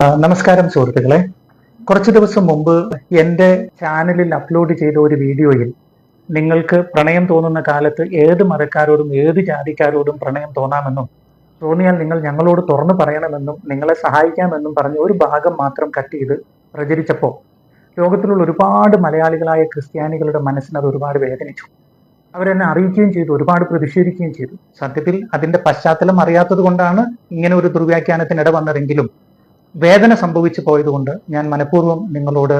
നമസ്കാരം സുഹൃത്തുക്കളെ. കുറച്ച് ദിവസം മുമ്പ് എന്റെ ചാനലിൽ അപ്ലോഡ് ചെയ്ത ഒരു വീഡിയോയിൽ നിങ്ങൾക്ക് പ്രണയം തോന്നുന്ന കാലത്ത് ഏത് മതക്കാരോടും ഏത് ജാതിക്കാരോടും പ്രണയം തോന്നാമെന്നും തോന്നിയാൽ നിങ്ങൾ ഞങ്ങളോട് തുറന്നു പറയണമെന്നും നിങ്ങളെ സഹായിക്കാമെന്നും പറഞ്ഞ് ഒരു ഭാഗം മാത്രം കട്ട് ചെയ്ത് പ്രചരിച്ചപ്പോൾ ലോകത്തിലുള്ള ഒരുപാട് മലയാളികളായ ക്രിസ്ത്യാനികളുടെ മനസ്സിനത് ഒരുപാട് വേദനിച്ചു. അവരെന്നെ അറിയിക്കുകയും ചെയ്തു ഒരുപാട് പ്രതിഷേധിക്കുകയും ചെയ്തു. സത്യത്തിൽ അതിന്റെ പശ്ചാത്തലം അറിയാത്തത് കൊണ്ടാണ് ഇങ്ങനെ ഒരു ദുർവ്യാഖ്യാനത്തിന് ഇട വന്നതെങ്കിലും വേദന സംഭവിച്ചു പോയതുകൊണ്ട് ഞാൻ മനഃപൂർവം നിങ്ങളോട്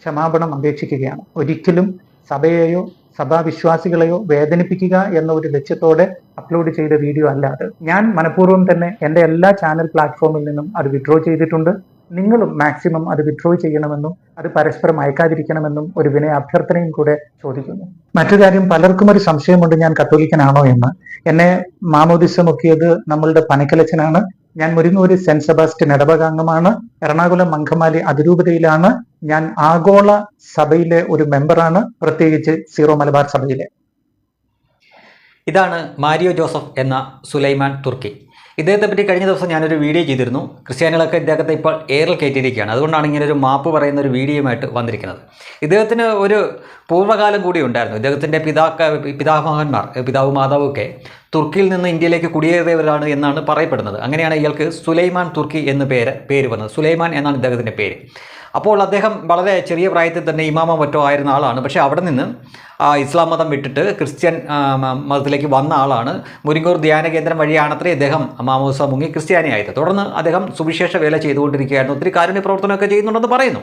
ക്ഷമാപണം അപേക്ഷിക്കുകയാണ്. ഒരിക്കലും സഭയെയോ സഭാവിശ്വാസികളെയോ വേദനിപ്പിക്കുക എന്ന ഒരു ലക്ഷ്യത്തോടെ അപ്ലോഡ് ചെയ്ത വീഡിയോ അല്ല അത്. ഞാൻ മനഃപൂർവം തന്നെ എന്റെ എല്ലാ ചാനൽ പ്ലാറ്റ്ഫോമിൽ നിന്നും അത് വിഡ്രോ ചെയ്തിട്ടുണ്ട്. നിങ്ങളും മാക്സിമം അത് വിഡ്രോ ചെയ്യണമെന്നും അത് പരസ്പരം അയക്കാതിരിക്കണമെന്നും ഒരു വിനയ അഭ്യർത്ഥനയും കൂടെ ചോദിക്കുന്നു. മറ്റു കാര്യം പലർക്കും ഒരു സംശയമുണ്ട് ഞാൻ കത്തോലിക്കനാണോ എന്ന്. എന്നെ മാമോദിസം മുക്കിയത് നമ്മളുടെ പനക്കലച്ചനാണ് ഞാൻ മുരിങ്ങൂര് സെന്റ് സെബാസ്റ്റ്യൻ ഇടവക അംഗമാണ് എറണാകുളം മങ്കമാലി അതിരൂപതയിലാണ്. ഞാൻ ആഗോള സഭയിലെ ഒരു മെമ്പറാണ് പ്രത്യേകിച്ച് സീറോ മലബാർ സഭയിലെ. ഇതാണ് മാരിയോ ജോസഫ് എന്ന സുലൈമാൻ തുർക്കി. ഇദ്ദേഹത്തെ പറ്റി കഴിഞ്ഞ ദിവസം ഞാനൊരു വീഡിയോ ചെയ്തിരുന്നു. ക്രിസ്ത്യാനികളൊക്കെ ഇദ്ദേഹത്തെ ഇപ്പോൾ എയറിൽ കയറ്റിയിരിക്കുകയാണ്. അതുകൊണ്ടാണ് ഇങ്ങനെ ഒരു മാപ്പ് പറയുന്ന ഒരു വീഡിയോയുമായിട്ട് വന്നിരിക്കുന്നത്. ഇദ്ദേഹത്തിന് ഒരു പൂർവകാലം കൂടി ഉണ്ടായിരുന്നു. ഇദ്ദേഹത്തിന്റെ പിതാക്ക പിതാമഹന്മാർ പിതാവ് മാതാവൊക്കെ തുർക്കിയിൽ നിന്ന് ഇന്ത്യയിലേക്ക് കുടിയേറിയവരാണ് എന്നാണ് പറയപ്പെടുന്നത്. അങ്ങനെയാണ് ഇയാൾക്ക് സുലൈമാൻ തുർക്കി എന്ന് പേര് പേര് വന്നത്. സുലൈമാൻ എന്നാണ് ഇദ്ദേഹത്തിന്റെ പേര്. അപ്പോൾ അദ്ദേഹം വളരെ ചെറിയ പ്രായത്തിൽ തന്നെ ഇമാമ മറ്റോ ആയിരുന്ന ആളാണ്. പക്ഷേ അവിടെ നിന്ന് ഇസ്ലാം മതം വിട്ടിട്ട് ക്രിസ്ത്യൻ മതത്തിലേക്ക് വന്ന ആളാണ്. മുരിങ്ങൂർ ധ്യാന കേന്ദ്രം വഴിയാണത്രേ അദ്ദേഹം മാമോസ മുങ്ങി ക്രിസ്ത്യാനിയായത്. തുടർന്ന് അദ്ദേഹം സുവിശേഷ വേല ചെയ്തുകൊണ്ടിരിക്കുകയായിരുന്നു. ഒത്തിരി കാരുണ്യ പ്രവർത്തനമൊക്കെ ചെയ്യുന്നുണ്ടെന്ന് പറയുന്നു.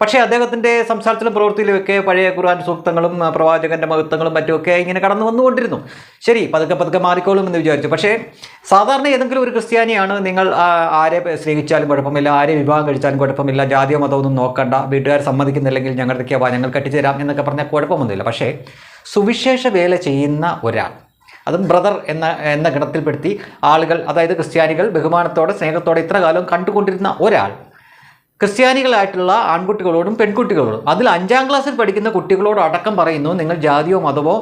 പക്ഷേ അദ്ദേഹത്തിന്റെ സംസാരത്തിലും പ്രവൃത്തിയിലുമൊക്കെ പഴയ ഖുർആൻ സൂക്തങ്ങളും പ്രവാചകന്റെ മഹത്വങ്ങളും മറ്റുമൊക്കെ ഇങ്ങനെ കടന്നു വന്നുകൊണ്ടിരുന്നു. ശരി പതുക്കെ പതുക്കെ മാറിക്കോളും എന്ന് വിചാരിച്ചു. പക്ഷേ സാധാരണ ഏതെങ്കിലും ഒരു ക്രിസ്ത്യാനിയാണ് നിങ്ങൾ ആരെ സ്നേഹിച്ചാലും കുഴപ്പമില്ല ആരെ വിവാഹം കഴിച്ചാലും കുഴപ്പമില്ല ജാതിയോ മതമോ ഒന്നും നോക്കണ്ട. വീട്ടുകാർ സമ്മതിക്കുന്നില്ലെങ്കിൽ ഞങ്ങളുടെ വാ ഞങ്ങൾ കെട്ടിച്ചേരാം എന്നൊക്കെ പറഞ്ഞാൽ കുഴപ്പമൊന്നുമില്ല. പക്ഷേ സുവിശേഷ വേല ചെയ്യുന്ന ഒരാൾ അതും ബ്രദർ എന്ന എന്ന ഗണത്തിൽപ്പെടുത്തി ആളുകൾ അതായത് ക്രിസ്ത്യാനികൾ ബഹുമാനത്തോടെ സ്നേഹത്തോടെ ഇത്ര കാലം കണ്ടുകൊണ്ടിരുന്ന ഒരാൾ ക്രിസ്ത്യാനികളായിട്ടുള്ള ആൺകുട്ടികളോടും പെൺകുട്ടികളോടും. അതിൽ അഞ്ചാം ക്ലാസ്സിൽ പഠിക്കുന്ന കുട്ടികളോട് അടക്കം പറയുന്നു നിങ്ങൾ ജാതിയോ മതമോ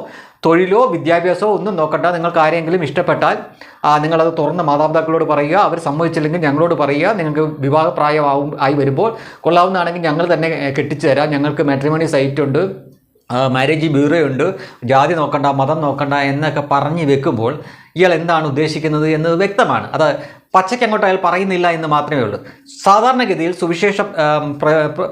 തൊഴിലോ വിദ്യാഭ്യാസമോ ഒന്നും നോക്കണ്ട. നിങ്ങൾക്ക് ആരെങ്കിലും ഇഷ്ടപ്പെട്ടാൽ നിങ്ങളത് തുറന്ന മാതാപിതാക്കളോട് പറയുക. അവർ സമ്മതിച്ചില്ലെങ്കിൽ ഞങ്ങളോട് പറയുക. നിങ്ങൾക്ക് വിവാഹപ്രായമാവും ആയി വരുമ്പോൾ കൊള്ളാവുന്നതാണെങ്കിൽ ഞങ്ങൾ തന്നെ കെട്ടിച്ചു തരാം. ഞങ്ങൾക്ക് മാട്രിമോണി സൈറ്റ് ഉണ്ട് മാരേജ് ബ്യൂറോ ഉണ്ട്. ജാതി നോക്കണ്ട മതം നോക്കണ്ട എന്നൊക്കെ പറഞ്ഞു വെക്കുമ്പോൾ ഇയാൾ എന്താണ് ഉദ്ദേശിക്കുന്നത് എന്നത് വ്യക്തമാണ്. അത് പച്ചയ്ക്ക് അങ്ങോട്ട് അയാൾ പറയുന്നില്ല എന്ന് മാത്രമേ ഉള്ളൂ. സാധാരണഗതിയിൽ സുവിശേഷം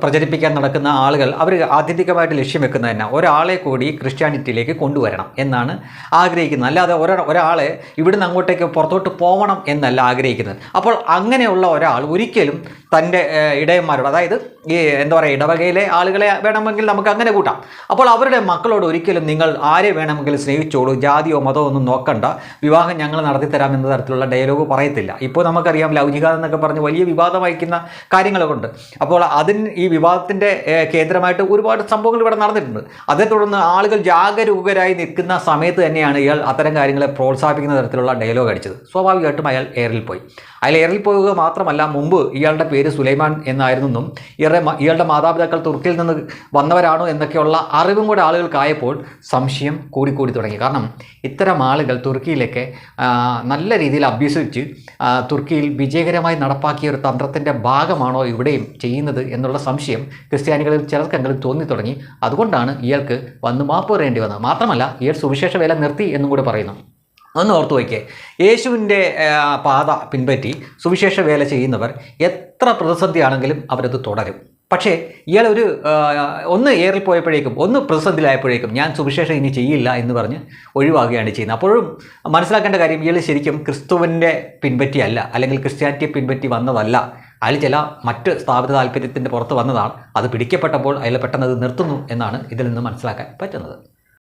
പ്രചരിപ്പിക്കാൻ നടക്കുന്ന ആളുകൾ അവർ ആത്യന്തികമായിട്ട് ലക്ഷ്യം വെക്കുന്നത് തന്നെ ഒരാളെ കൂടി ക്രിസ്ത്യാനിറ്റിയിലേക്ക് കൊണ്ടുവരണം എന്നാണ് ആഗ്രഹിക്കുന്നത്. അല്ലാതെ ഒരാ ഒരാളെ ഇവിടുന്ന് അങ്ങോട്ടേക്ക് പുറത്തോട്ട് പോകണം എന്നല്ല ആഗ്രഹിക്കുന്നത്. അപ്പോൾ അങ്ങനെയുള്ള ഒരാൾ ഒരിക്കലും തന്റെ ഇടയന്മാരോട് അതായത് ഈ എന്താ പറയുക ഇടവകയിലെ ആളുകളെ വേണമെങ്കിൽ നമുക്ക് അങ്ങനെ കൂട്ടാം. അപ്പോൾ അവരുടെ മക്കളോട് ഒരിക്കലും നിങ്ങൾ ആരെ വേണമെങ്കിലും സ്നേഹിച്ചോളൂ ജാതിയോ മതമോ ഒന്നും നോക്കണ്ട. വിവാഹം ഞങ്ങൾ നടത്തി തരാം എന്ന തരത്തിലുള്ള ഡയലോഗ് പറയത്തില്ല. ഇപ്പോൾ നമുക്കറിയാം ലൗകിക എന്നൊക്കെ പറഞ്ഞ് വലിയ വിവാദം വഹിക്കുന്ന കാര്യങ്ങളൊക്കെ ഉണ്ട്. അപ്പോൾ അതിന് ഈ വിവാദത്തിന്റെ കേന്ദ്രമായിട്ട് ഒരുപാട് സംഭവങ്ങൾ ഇവിടെ നടന്നിട്ടുണ്ട്. അതേ തുടർന്ന് ആളുകൾ ജാഗരൂകരായി നിൽക്കുന്ന സമയത്ത് തന്നെയാണ് ഇയാൾ അത്തരം കാര്യങ്ങളെ പ്രോത്സാഹിപ്പിക്കുന്ന തരത്തിലുള്ള ഡയലോഗ് അടിച്ചത്. സ്വാഭാവികമായിട്ടും അയാൾ എയറിൽ പോയി. അയാൾ എയറിൽ പോവുക മാത്രമല്ല മുമ്പ് ഇയാളുടെ പേര് സുലൈമാൻ എന്നായിരുന്നെന്നും ഇയാളുടെ ഇയാളുടെ മാതാപിതാക്കൾ തുർക്കിയിൽ നിന്ന് വന്നവരാണോ എന്നൊക്കെയുള്ള അറിവും കൂടെ ആളുകൾക്കായപ്പോൾ സംശയം കൂടിക്കൂടി തുടങ്ങി. കാരണം ഇത്തരം ആളുകൾ തുർക്കിയിലൊക്കെ നല്ല രീതിയിൽ അഭ്യസിച്ച് തുർക്കിയിൽ വിജയകരമായി നടപ്പാക്കിയ ഒരു തന്ത്രത്തിന്റെ ഭാഗമാണോ ഇവിടെയും ചെയ്യുന്നത് എന്നുള്ള സംശയം ക്രിസ്ത്യാനികളിൽ ചിലർക്കെങ്കിലും തോന്നി തുടങ്ങി അതുകൊണ്ടാണ് ഇയാൾക്ക് വന്ന് മാപ്പ് പറയേണ്ടി വന്നത്. മാത്രമല്ല ഇയാൾ സുവിശേഷ വേല നിർത്തി എന്നും കൂടി പറയുന്നു. ഒന്ന് ഓർത്തു വയ്ക്കേ. യേശുവിന്റെ പാത പിൻപറ്റി സുവിശേഷ വേല ചെയ്യുന്നവർ എത്ര പ്രതിസന്ധിയാണെങ്കിലും അവരത് തുടരും. പക്ഷേ ഇയാൾ ഒരു ഒന്ന് ഏറിൽ പോയപ്പോഴേക്കും ഒന്ന് പ്രതിസന്ധിയിലായപ്പോഴേക്കും ഞാൻ സുവിശേഷം ഇനി ചെയ്യില്ല എന്ന് പറഞ്ഞ് ഒഴിവാകുകയാണ് ചെയ്യുന്നത്. അപ്പോഴും മനസ്സിലാക്കേണ്ട കാര്യം ഇയാൾ ശരിക്കും ക്രിസ്തുവിന്റെ പിൻപറ്റിയല്ല അല്ലെങ്കിൽ ക്രിസ്ത്യാനിറ്റിയെ പിൻപറ്റി വന്നതല്ല. അയാൾ ചില മറ്റ് സ്ഥാപിത താല്പര്യത്തിന്റെ പുറത്ത് വന്നതാണ്. അത് പിടിക്കപ്പെട്ടപ്പോൾ അയാൾ പെട്ടെന്ന് അത് നിർത്തുന്നു എന്നാണ് ഇതിൽ നിന്ന് മനസ്സിലാക്കാൻ പറ്റുന്നത്.